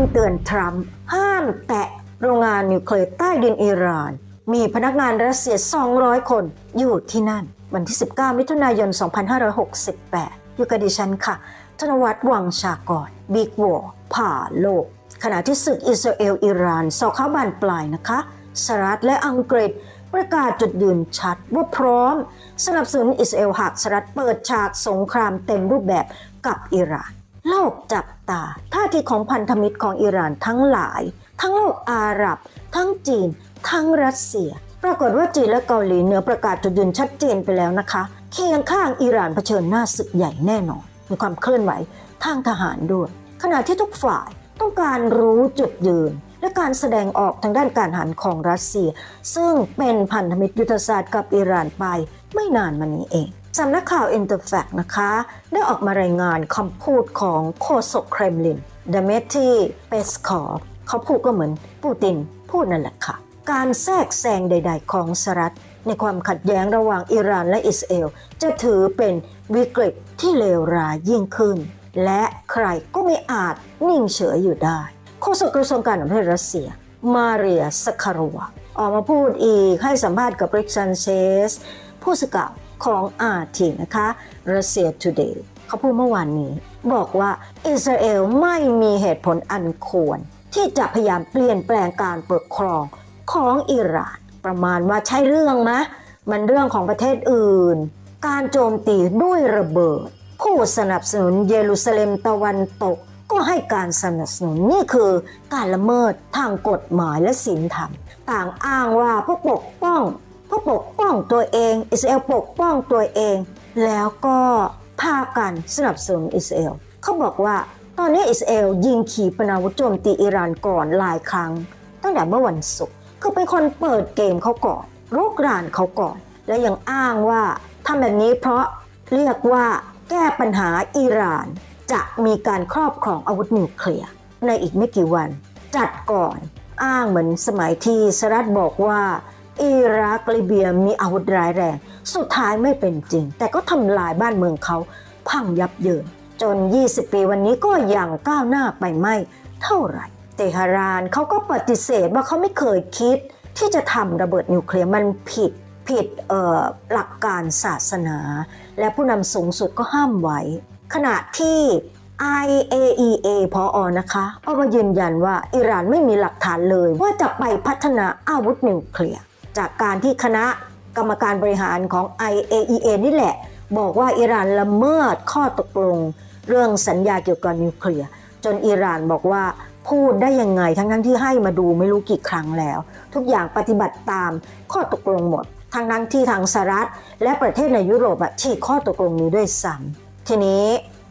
นเตือนทรัมป์ห้ามแตะโรงงานนิวเคลียร์ใต้ดินอิหร่าน มีพนักงานรัสเซีย 200 คนอยู่ที่นั่น วันที่ 19 มิถุนายน 2568 อยู่กับดิฉันค่ะ ธนวัฒน์วังชากรบิ๊กวอผ่าโลก ขณะที่ศึกอิสราเอลอิหร่านสอข้าบานปลายนะคะสหรัฐและอังกฤษประกาศจุดยืนชัดว่าพร้อม สนับสนุนอิสราเอลหากสหรัฐเปิดฉากสงครามเต็มรูปแบบกับอิหร่าน โลกจับตาท่าทีของพันธมิตรของอิหร่านทั้งหลาย ทั้งโลกอาหรับ ทั้งจีน ทั้งรัสเซีย ปรากฏว่าจีนและเกาหลีเหนือประกาศจุดยืนชัดเจนไปแล้วนะคะ เคียงข้างอิหร่านเผชิญหน้าศึกใหญ่แน่นอน มีความเคลื่อนไหวทางทหารด้วย ขณะที่ทุกฝ่ายต้องการรู้จุดยืน และการแสดงออกทางด้านการหารของรัสเซีย ซึ่งเป็นพันธมิตรยุทธศาสตร์กับอิหร่านไปไม่นานมานี้เอง สำนักข่าวอินเตอร์แฟกนะคะ ได้ออกมารายงานคำพูดของโฆษกเครมลินดเมทีเปสคอฟเขาพูดก็เหมือนปูตินพูดนั่นแหละค่ะ การแทรกแซงใด ๆ ของสหรัฐ ในความขัดแย้งระหว่างอิหร่านและอิสราเอล จะถือเป็นวิกฤตที่เลวร้ายยิ่งขึ้น และใครก็ไม่อาจนิ่งเฉยอยู่ได้ โฆษกกระทรวงการต่างประเทศรัสเซีย มาเรียสคารวาออกมาพูดอีกให้สัมภาษณ์กับริกซันเชสผู้สื่อข่าว ของอาทีนะคะรัสเซีย Today เขาพูดเมื่อวานนี้ บอกว่าอิสราเอลไม่มีเหตุผลอันควร ที่จะพยายามเปลี่ยนแปลงการปกครองของอิหร่านประมาณว่าใช่เรื่องมมันเรื่องของประเทศอื่น การโจมตีด้วยระเบิด ผู้สนับสนุนเยรูซาเล็มตะวันตก ก็ให้การสนับสนุนนี่คือการละเมิดทางกฎหมายและศีลธรรม ต่างอ้างว่าเพื่อปกป้อง เพื่อปกป้องตัวเองอิสราเอลปกป้องตัวเอง แล้วก็พากันสนับสนุนอิสราเอลเขาบอกว่าตอนนี้อิสราเอลยิงขีปนาวุธโจมตีอิหร่านก่อนหลายครั้ง ตั้งแต่เมื่อวันศุกร์คือเป็นคนเปิดเกมเขาก่อนรุกรานเขาก่อน และยังอ้างว่าทำแบบนี้เพราะเรียกว่าแก้ปัญหาอิหร่าน จะมีการครอบครองอาวุธนิวเคลียร์ในอีกไม่กี่วัน จัดก่อนอ้างเหมือนสมัยที่สหรัฐบอกว่า อิรักลิเบียมีอาวุธร้ายแรง สุดท้ายไม่เป็นจริง แต่ก็ทำลายบ้านเมืองเขา พังยับเยิน จน 20 ปีวันนี้ก็ยังก้าวหน้าไปไม่เท่าไหร่ เตหะรานเขาก็ปฏิเสธว่าเขาไม่เคยคิด ที่จะทำระเบิดนิวเคลียร์มันผิดผิดหลักการศาสนา และผู้นำสูงสุดก็ห้ามไว้ ขณะที่ IAEA พออนะคะออกมายืนยันว่าอิหร่านไม่มีหลักฐานเลยว่าจะไปพัฒนาอาวุธนิวเคลียร์ จากการที่คณะกรรมการบริหารของ IAEA นี่แหละ บอกว่าอิหร่านละเมิดข้อตกลง เรื่องสัญญาเกี่ยวกับนิวเคลียร์จนอิหร่านบอกว่าพูดได้ยังไงทั้งทั้งที่ให้มาดูไม่รู้กี่ครั้งแล้ว ทุกอย่างปฏิบัติตามข้อตกลงหมดทั้งนั้นที่ทางสหรัฐและประเทศในยุโรปอะฉีกข้อตกลงนี้ด้วยซ้ำทีนี้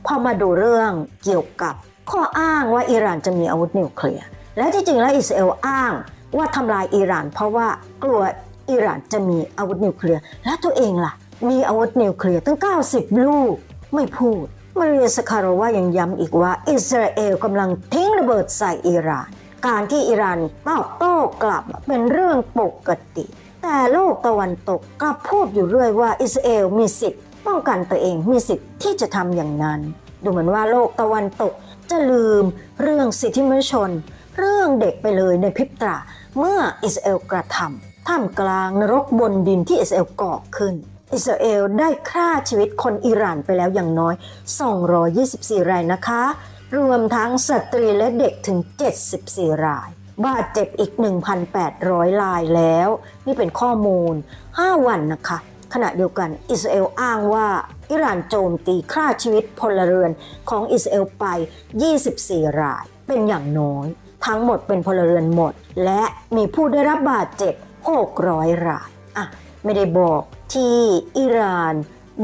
พอมาดูเรื่องเกี่ยวกับข้ออ้างว่าอิหร่านจะมีอาวุธนิวเคลียร์ และที่จริงแล้วอิสราเอลอ้าง ว่าทำลายอิหร่าน เพราะว่ากลัวอิหร่านจะมีอาวุธนิวเคลียร์และตัวเองล่ะ มีอาวุธนิวเคลียร์ตั้ง 90 ลูก ไม่พูด มาเรียสคาราวายังย้ำอีกว่า อิสราเอลกำลังทิ้งระเบิดใส่อิหร่าน การที่อิหร่านตอบโต้กลับเป็นเรื่องปกติ แต่โลกตะวันตกกลับพูดอยู่เรื่อยว่าอิสราเอลมีสิทธิ์ป้องกันตัวเองมีสิทธิ์ที่จะทำอย่างนั้น ดูเหมือนว่าโลกตะวันตกจะลืมเรื่องสิทธิมนุษยชน เรื่องเด็กไปเลยในพริบตา เมื่ออิสราเอลกระทำท่ามกลางนรกบนดินที่อิสราเอลก่อขึ้น อิสราเอลได้ฆ่าชีวิตคนอิหร่านไปแล้วอย่างน้อย 224 รายนะคะ รวมทั้งสตรีและเด็กถึง 74 ราย บาดเจ็บอีก 1,800 รายแล้ว นี่เป็นข้อมูล 5 วันนะคะ ขณะเดียวกันอิสราเอลอ้างว่าอิหร่านโจมตีฆ่าชีวิตพลเรือนของอิสราเอลไป 24 ราย เป็นอย่างน้อย ทั้งหมดเป็นพลเรือนหมด และมีผู้ได้รับบาดเจ็บ 600 รายอะไม่ได้บอกที่อิหร่าน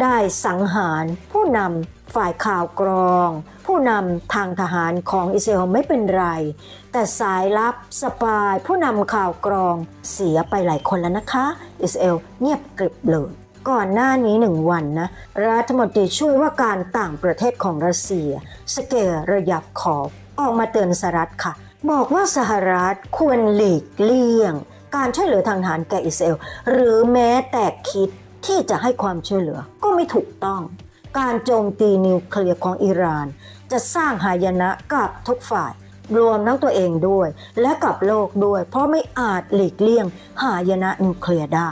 ได้สังหารผู้นำฝ่ายข่าวกรอง ผู้นำทางทหารของอิสราเอลไม่เป็นไร แต่สายลับสปายผู้นำข่าวกรองเสียไปหลายคนแล้วนะคะ อิสราเอลเงียบกริบเลยก่อนหน้านี้หนึ่งวันนะรัฐมนตรีช่วยว่าการต่างประเทศของรัสเซีย สเกลระยับขอบออกมาเตือนสหรัฐค่ะ บอกว่าสหรัฐควรหลีกเลี่ยง การช่วยเหลือทางทหารแก่อิสราเอลหรือแม้แต่คิดที่จะให้ความช่วยเหลือก็ไม่ถูกต้อง การโจมตีนิวเคลียร์ของอิหร่าน จะสร้างหายนะกับทุกฝ่าย รวมทั้งตัวเองด้วย และกับโลกด้วย เพราะไม่อาจหลีกเลี่ยง หายนะนิวเคลียร์ได้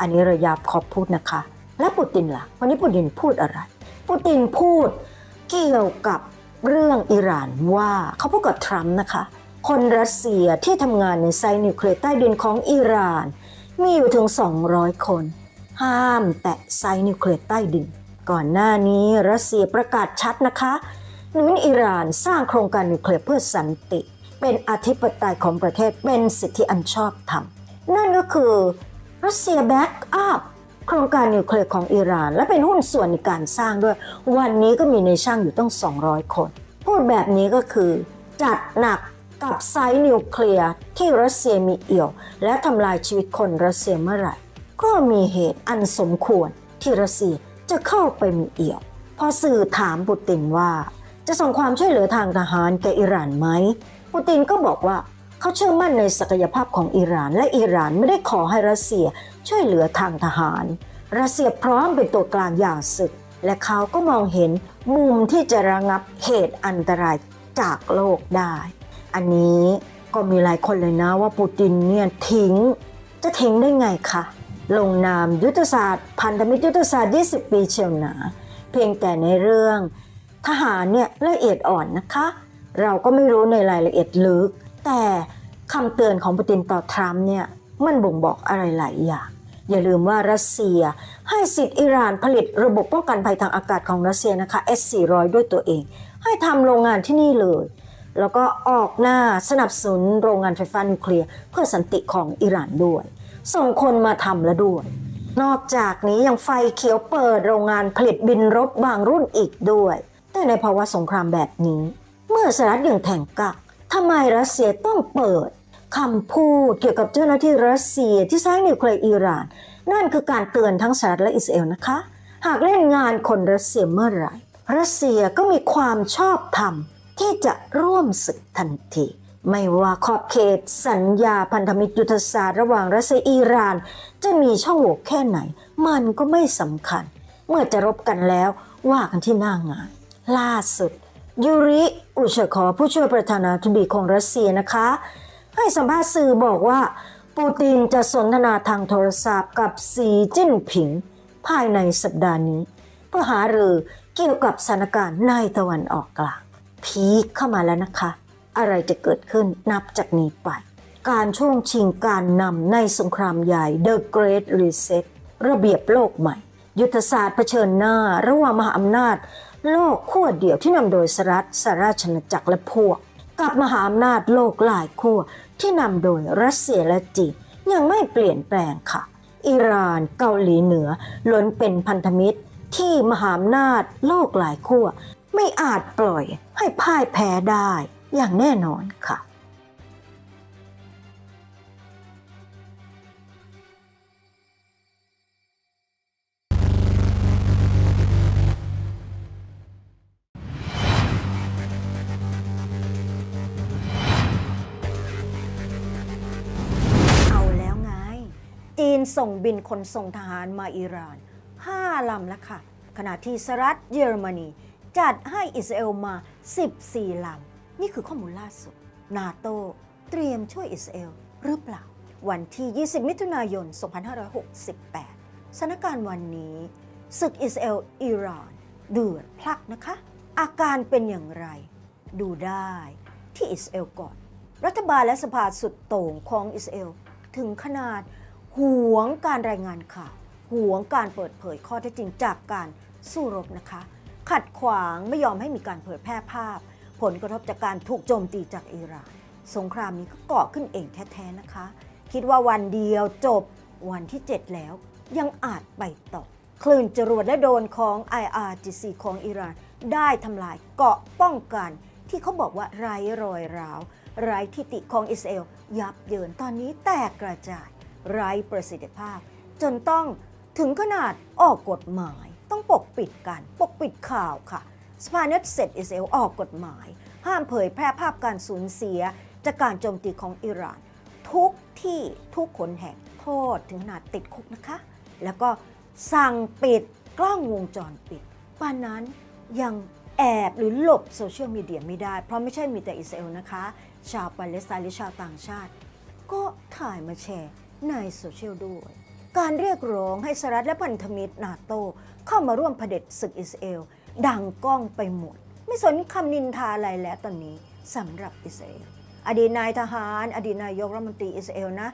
อันนี้ระยาขอบพูดนะคะ และปูตินล่ะ วันนี้ปูตินพูดอะไรปูตินพูดเกี่ยวกับเรื่องอิหร่านว่าเขาพูดกับทรัมป์นะคะ คนรัสเซียที่ทำงานในไซนิวเคลียร์ใต้ดินของอิหร่าน มีอยู่ถึง 200 คน ห้ามแตะไซนิวเคลียร์ใต้ดิน ก่อนหน้านี้รัสเซียประกาศชัดนะคะหนุนอิหร่านสร้างโครงการนิวเคลียร์เพื่อสันติ เป็นอธิปไตยของประเทศเป็นสิทธิอันชอบธรรม นั่นก็คือรัสเซียแบ็กอัพโครงการนิวเคลียร์ของอิหร่าน และเป็นหุ้นส่วนในการสร้างด้วย วันนี้ก็มีในช่างอยู่ต้อง 200 คน พูดแบบนี้ก็คือ จัดหนัก กับไซต์นิวเคลียร์ที่รัสเซียมีเอี่ยว และทำลายชีวิตคนรัสเซียเมื่อไหร่ ก็มีเหตุอันสมควรที่รัสเซียจะเข้าไปมีเอี่ยว พอสื่อถามปูตินว่า จะส่งความช่วยเหลือทางทหารแก่อิหร่านไหมปูตินก็บอกว่าเขาเชื่อมั่นในศักยภาพของอิหร่าน และอิหร่านไม่ได้ขอให้รัสเซียช่วยเหลือทางทหาร รัสเซียพร้อมเป็นตัวกลางอย่างศึก และเขาก็มองเห็นมุมที่จะระงับเหตุอันตรายจากโลกได้ อันนี้ก็มีหลายคนเลยนะว่าปูตินเนี่ยทิ้ง จะทิ้งได้ไงคะลงนามยุทธศาสตร์พันธมิตรยุทธศาสตร์ 20 ปีเชียวหนา เพียงแต่ในเรื่อง ทหารเนี่ยละเอียดอ่อนนะคะ เราก็ไม่รู้ในรายละเอียดลึก แต่คำเตือนของปูตินต่อทรัมป์เนี่ยมันบ่งบอกอะไรหลายอย่าง อย่าลืมว่ารัสเซียให้สิทธิ์อิหร่านผลิตระบบป้องกันภัยทางอากาศของรัสเซียนะคะ S400 ด้วยตัวเอง ให้ทำโรงงานที่นี่เลย แล้วก็ออกหน้าสนับสนุนโรงงานไฟฟ้านิวเคลียร์เพื่อสันติของอิหร่านด้วย ส่งคนมาทำแล้วด้วย นอกจากนี้ยังไฟเขียวเปิดโรงงานผลิตบินรบบางรุ่นอีกด้วย แต่ในภาวะสงครามแบบนี้ เมื่อสหรัฐยังแทงกักทำไมรัสเซียต้องเปิดคำพูดเกี่ยวกับเจ้าหน้าที่รัสเซียที่สร้นิวเคลียร์อิหร่าน นั่นคือการเตือนทั้งสหรัฐและอิสราเอลนะคะ หากเล่นงานคนรัสเซียเมื่อไหร่รัสเซียก็มีความชอบธรรม ที่จะร่วมศึกทันที ไม่ว่าขอบเขตสัญญาพันธมิตรยุทธศาสตร์ระหว่างรัสเซียอิหร่าน จะมีช่องโหว่แค่ไหน มันก็ไม่สำคัญ เมื่อจะรบกันแล้วว่ากันที่หน้างาน ล่าสุด ยูริอุชคอผู้ช่วยประธานาธิบดีของรัสเซียนะคะ ให้สัมภาษณ์สื่อบอกว่า ปูตินจะสนทนาทางโทรศัพท์กับสีจิ้นผิง ภายในสัปดาห์นี้ เพื่อหารือเกี่ยวกับสถานการณ์ในตะวันออกกลาง พีคเข้ามาแล้วนะคะ อะไรจะเกิดขึ้นนับจากนี้ไป การช่วงชิงการนำในสงครามใหญ่ The Great Reset ระเบียบโลกใหม่ ยุทธศาสตร์เผชิญหน้า ระหว่างมหาอำนาจ โลกขั้วเดียวที่นำโดยสหรัฐสหราชอาณาจักรและพวก กับมหาอำนาจโลกหลายขั้วที่นำโดยรัสเซียและจีนยังไม่เปลี่ยนแปลงค่ะ อิหร่านเกาหลีเหนือล้วนเป็นพันธมิตรที่มหาอำนาจโลกหลายขั้ว ไม่อาจปล่อยให้พ่ายแพ้ได้อย่างแน่นอนค่ะเอาแล้วไงจีนส่งบินขนส่งทหารมาอิหร่าน 5 ลำแล้วค่ะ ขณะที่สหรัฐเยอรมนี จัดให้อิสราเอลมา 14ลำนี่คือข้อมูลล่าสุด นาโตเตรียมช่วยอิสราเอลหรือเปล่า วันที่ 20 มิถุนายน 2568 สถานการณ์วันนี้ศึกอิสราเอลอิหร่านเดือดพลักนะคะ อาการเป็นอย่างไร ดูได้ที่อิสราเอลก่อน รัฐบาลและสภาสุดโต่งของอิสราเอลถึงขนาดหวงการรายงานข่าวหวงการเปิดเผยข้อเท็จจริงจากการสู้รบนะคะ ขัดขวางไม่ยอมให้มีการเผยแพร่ภาพ ผลกระทบจากการถูกโจมตีจากอิหร่านสงครามนี้ก็ก่อขึ้นเองแท้ๆนะคะ คิดว่าวันเดียวจบวันที่ 7 แล้ว ยังอาจไปต่อ คลื่นจรวดและโดรนของ IRGC ของอิหร่านได้ทำลายเกาะป้องกัน ที่เขาบอกว่าไร้รอยร้าว ไร้ทิติของอิสราเอลยับเยินตอนนี้แตกกระจาย ไร้ประสิทธิภาพ จนต้องถึงขนาดออกกฎหมาย ต้องปกปิดกัน ปกปิดข่าวค่ะสภาเนตเซตอิสราเอลออกกฎหมาย ห้ามเผยแพร่ภาพการสูญเสีย จากการโจมตีของอิหร่าน ทุกที่ทุกคนแห่งโทษถึงขนาดติดคุกนะคะ แล้วก็สั่งปิดกล้องวงจรปิดป่านนั้นยังแอแอบหรือหลบโซเชียลมีเดียไม่ได้ เพราะไม่ใช่มีแต่อิสราเอลนะคะ ชาวปาเลสไตน์หรือชาวต่างชาติ ก็ถ่ายมาแชร์ในโซเชียลด้วย การเรียกร้องให้สหรัฐและพันธมิตรนาโตเข้ามาร่วมเผด็จศึกอิสราเอลดังก้องไปหมด ไม่สนคำนินทาอะไรแล้วตอนนี้สำหรับอิสราเอลอดีตนายทหาร อดีตนายกรัฐมนตรีอิสราเอลนะ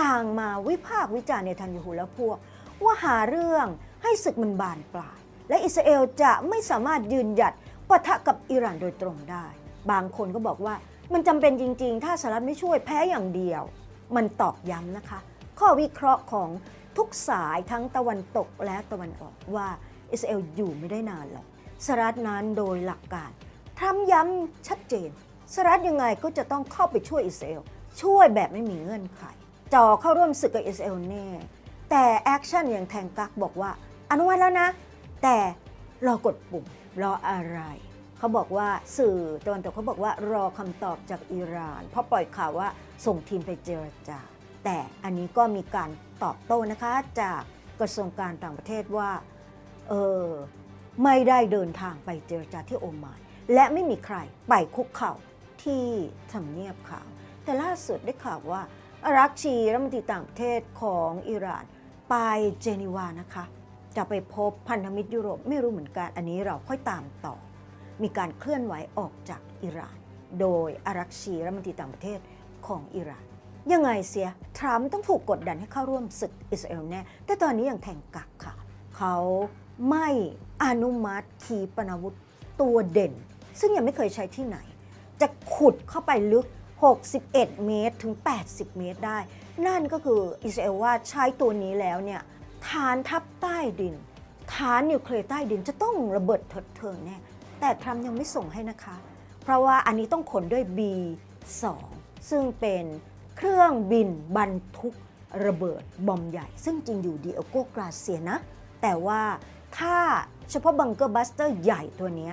ต่างมาวิพากษ์วิจารณ์ในทันยูฮูและพวก ว่าหาเรื่องให้ศึกมันบานปลาย และอิสราเอลจะไม่สามารถยืนหยัดปะทะกับอิหร่านโดยตรงได้ บางคนก็บอกว่ามันจำเป็นจริง ๆ ถ้าสหรัฐไม่ช่วยแพ้อย่างเดียว มันตอกย้ำนะคะ ข้อวิเคราะห์ของ ทุกสายทั้งตะวันตกและตะวันออกว่าอิสราเอลอยู่ไม่ได้นานหรอกสหรัฐนั้นโดยหลักการทรัมย้ำชัดเจนสหรัฐยังไงก็จะต้องเข้าไปช่วยอิสราเอลช่วยแบบไม่มีเงื่อนไขจ่อเข้าร่วมศึกกับอิสราเอลแน่แต่แอคชั่นอย่างแทงกักบอกว่าอนุมัติแล้วนะ แต่รอกดปุ่มรออะไร เขาบอกว่าสื่อตะวันตกเขาบอกว่ารอคำตอบจากอิหร่าน เพราะปล่อยข่าวว่าส่งทีมไปเจรจา แต่อันนี้ก็มีการตอบโต้นะคะจากกระทรวงการต่างประเทศว่าเออไม่ได้เดินทางไปเจรจาที่โอมานและไม่มีใครไปคุกเข่าที่ทำเนียบขาว แต่ล่าสุดได้ข่าวว่าอารักชีรัฐมนตรีต่างประเทศของอิหร่านไปเจนีวานะคะ จะไปพบพันธมิตรยุโรปไม่รู้เหมือนกันอันนี้เราค่อยตามต่อ มีการเคลื่อนไหวออกจากอิหร่าน โดยอารักชีรัฐมนตรีต่างประเทศของอิหร่าน ยังไงเสีย ทรัมป์ต้องถูกกดดันให้เข้าร่วมศึกอิสราเอลแน่ แต่ตอนนี้ยังแทงกักค่ะ เขาไม่อนุมัติขีปนาวุธตัวเด่น ซึ่งยังไม่เคยใช้ที่ไหน จะขุดเข้าไปลึก 61 เมตรถึง 80 เมตรได้ นั่นก็คืออิสราเอลว่าใช้ตัวนี้แล้วเนี่ยฐานทัพใต้ดิน ฐานนิวเคลียร์ใต้ดินจะต้องระเบิดเถิดเทิงแน่แต่ทรัมป์ยังไม่ส่งให้นะคะ เพราะว่าอันนี้ต้องขนด้วย B2 ซึ่งเป็น เครื่องบินบรรทุกระเบิดบอมใหญ่ ซึ่งจริงอยู่ดีเอโกกราเซียนะ แต่ว่าถ้าเฉพาะบังเกอร์บัสเตอร์ใหญ่ตัวนี้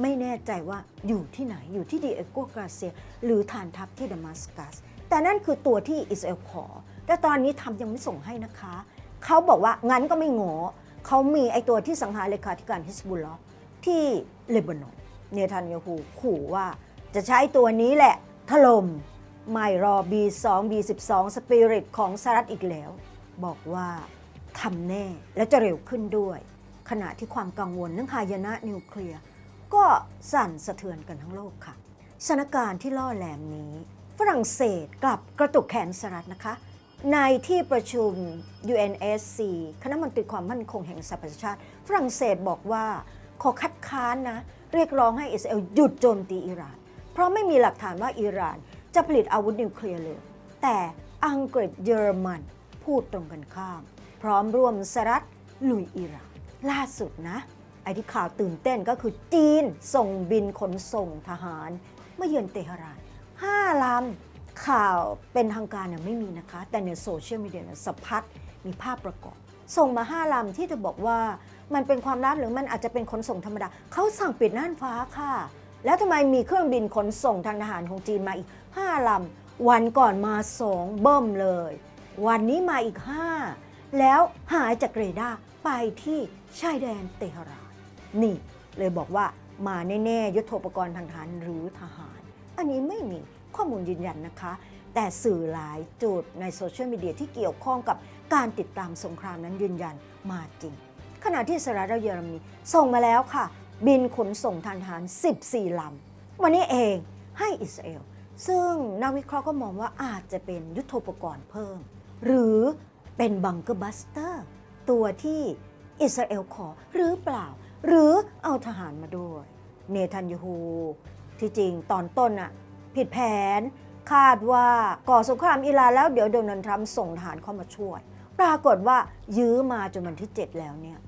ไม่แน่ใจว่าอยู่ที่ไหนอยู่ที่ดีเอโกกราเซีย หรือฐานทัพที่ดามัสกัส แต่นั่นคือตัวที่อิสราเอลขอ แต่ตอนนี้ทำยังไม่ส่งให้นะคะ เขาบอกว่างั้นก็ไม่งอเขามีไอตัวที่สังหารเลขาธิการฮิสบุลลอที่เลบานอนเนทันยาฮูขู่ว่าจะใช้ตัวนี้แหละถล่ม ไม่รอ B2 B12 สปิริตของสหรัฐอีกแล้ว บอกว่าทำแน่และจะเร็วขึ้นด้วย ขณะที่ความกังวลเรื่องหายนะนิวเคลียร์ก็สั่นสะเทือนกันทั้งโลกค่ะสถานการณ์ที่ล่อแหลมนี้ ฝรั่งเศสกลับกระตุกแขนสหรัฐนะคะ ในที่ประชุม UNSC คณะมนตรีความมั่นคงแห่งสหประชาชาติ ฝรั่งเศสบอกว่าขอคัดค้านนะ เรียกร้องให้อิสราเอลหยุดโจมตีอิหร่าน เพราะไม่มีหลักฐานว่าอิหร่าน จะผลิตอาวุธนิวเคลียร์เลย แต่อังกฤษเยอรมันพูดตรงกันข้าม พร้อมร่วมสหรัฐลุยอิหร่านล่าสุดนะ ไอ้ที่ข่าวตื่นเต้นก็คือจีนส่งบินขนส่งทหารมาเยือนเตหะราน5ลำข่าวเป็นทางการเนี่ยไม่มีนะคะ แต่ในโซเชียลมีเดียสะพัดมีภาพประกอบ ส่งมา5ลำที่จะบอกว่ามันเป็นความลับหรือมันอาจจะเป็นขนส่งธรรมดาเขาสั่งปิดน่านฟ้าค่ะ แล้วทำไมมีเครื่องบินขนส่งทางทหารของจีนมาอีก 5ลำวันก่อนมา 2 เบิ่มเลย วันนี้มาอีก 5 แล้วหายจากเรดาร์ไปที่ชายแดนเตหะราน นี่เลยบอกว่ามาแน่ๆยุทโธปกรณ์ทางทหารหรือทหาร อันนี้ไม่มีข้อมูลยืนยันนะคะ แต่สื่อหลายจุดในโซเชียลมีเดียที่เกี่ยวข้องกับการติดตามสงครามนั้นยืนยันมาจริง ขณะที่สหรัฐและเยอรมนีส่งมาแล้วค่ะ บินขนส่งทางทหาร 14ลำวันนี้เองให้อิสราเอล ซึ่งนักวิเคราะห์ก็มองว่าอาจจะเป็นยุทธปกรณ์เพิ่ม หรือเป็นบังเกอร์บัสเตอร์ ตัวที่อิสราเอลขอหรือเปล่า หรือเอาทหารมาด้วย เนทันยาฮูที่จริงตอนต้นอะผิดแผน คาดว่าก่อสงครามอิหร่านแล้วเดี๋ยวโดนัลด์ทรัมป์ส่งทหารเข้ามาช่วย ปรากฏว่ายื้อมาจนวันที่ 7 แล้วเนี่ย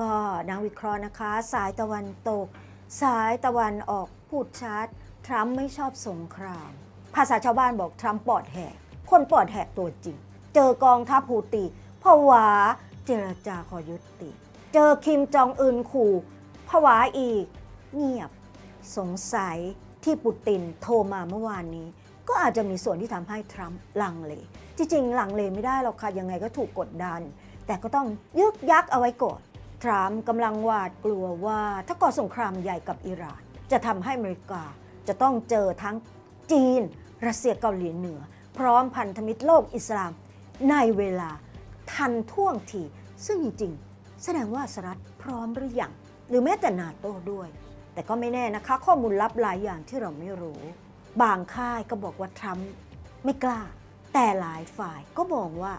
ก็นักวิเคราะห์นะคะ สายตะวันตก สายตะวันออกพูดชัด ทรัมป์ไม่ชอบสงคราม ภาษาชาวบ้านบอกทรัมป์ปอดแหก คนปอดแหกตัวจริง เจอกองทัพฮูตีผวาเจรจาขอยุติ เจอคิมจองอึนขู่ผวาอีก เงียบ สงสัยที่ปูตินโทรมาเมื่อวานนี้ ก็อาจจะมีส่วนที่ทำให้ทรัมป์ลังเล จริงลังเลไม่ได้หรอกค่ะยังไงก็ถูกกดดัน แต่ก็ต้องยึกยักเอาไว้ก่อนทรัมป์กำลังหวาดกลัวว่าถ้าก่อสงครามใหญ่กับอิหร่าน จะทำให้อเมริกา จะต้องเจอทั้งจีน รัสเซียเกาหลีเหนือ พร้อมพันธมิตรโลกอิสลาม ในเวลาทันท่วงที ซึ่งจริงๆ แสดงว่าสหรัฐพร้อมหรือยังหรือแม้แต่นาโต้ด้วย แต่ก็ไม่แน่นะคะ ข้อมูลลับหลายอย่างที่เราไม่รู้ บางค่ายก็บอกว่าทรัมป์ไม่กล้า แต่หลายฝ่ายก็มองว่า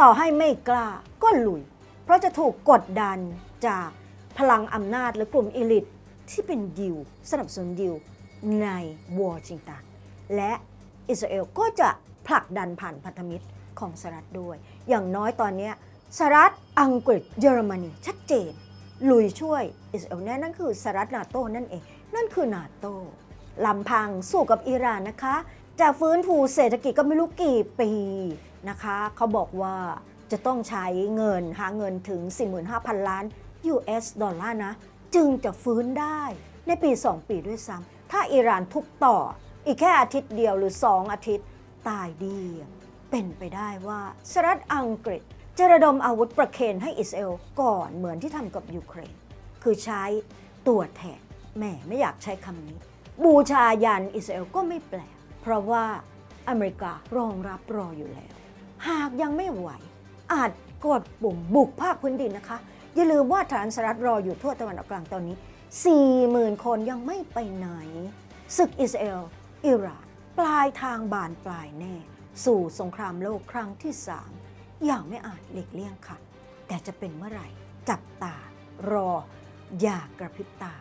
ต่อให้ไม่กล้าก็ลุย เพราะจะถูกกดดันจากพลังอำนาจหรือกลุ่มอิลิทที่เป็นยิวสนับสนุนยิว ในวอชิงตันและอิสราเอลก็จะผลักดันผ่านพันธมิตรของสหรัฐด้วย อย่างน้อยตอนนี้สหรัฐอังกฤษเยอรมนีชัดเจน ลุยช่วยอิสราเอลแน่นั่นคือสหรัฐนาโต้นั่นเอง นั่นคือนาโต้ลำพังสู้กับอิหร่านนะคะ จะฟื้นฟูเศรษฐกิจก็ไม่รู้กี่ปีนะคะ เขาบอกว่าจะต้องใช้เงินหาเงินถึง 45,000 ล้าน US ดอลลาร์นะ จึงจะฟื้นได้ในปี 2 ปีด้วยซ้ำ ถ้าอิหร่านทุบต่อ อีกแค่อาทิตย์เดียวหรือ2องอาทิตย์ ตายดีเป็นไปได้ว่าสหรัฐอังกฤษจะระดมอาวุธประเคนให้อิสราเอลก่อนเหมือนที่ทำกับยูเครน คือใช้ตัวแทนแหม่ไม่อยากใช้คำนี้ บูชายันอิสราเอลก็ไม่แปลก เพราะว่าอเมริการองรับรออยู่แล้ว หากยังไม่ไหว อาจกดปุ่มบุกภาคพื้นดินนะคะ อย่าลืมว่าฐานสหรัฐรออยู่ทั่วตะวันออกกลางตอนนี้ 40,000 คนยังไม่ไปไหน ศึกอิสราเอล อิหร่าน ปลายทางบานปลายแน่ สู่สงครามโลกครั้งที่สามอย่างไม่อาจหลีกเลี่ยงค่ะ แต่จะเป็นเมื่อไหร่ จับตารอ อย่ากระพริบตา